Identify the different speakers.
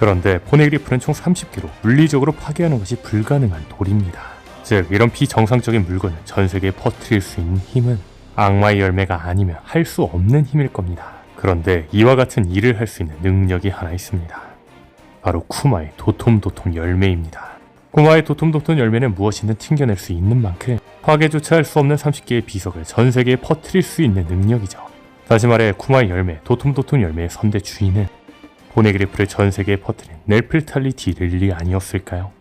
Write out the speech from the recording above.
Speaker 1: 그런데 포네그리프는 총 30개로 물리적으로 파괴하는 것이 불가능한 돌입니다. 즉 이런 비정상적인 물건을 전 세계에 퍼뜨릴 수 있는 힘은 악마의 열매가 아니면 할 수 없는 힘일 겁니다. 그런데 이와 같은 일을 할 수 있는 능력이 하나 있습니다. 바로 쿠마의 도톰도톰 열매입니다. 쿠마의 도톰도톰 열매는 무엇이든 튕겨낼 수 있는 만큼 파괴조차 할 수 없는 30개의 비석을 전 세계에 퍼뜨릴 수 있는 능력이죠. 다시 말해 쿠마의 열매, 도톰도톰 열매의 선대 주인은 보네그리프를 전 세계에 퍼뜨린 넬플탈리 디릴리 아니었을까요?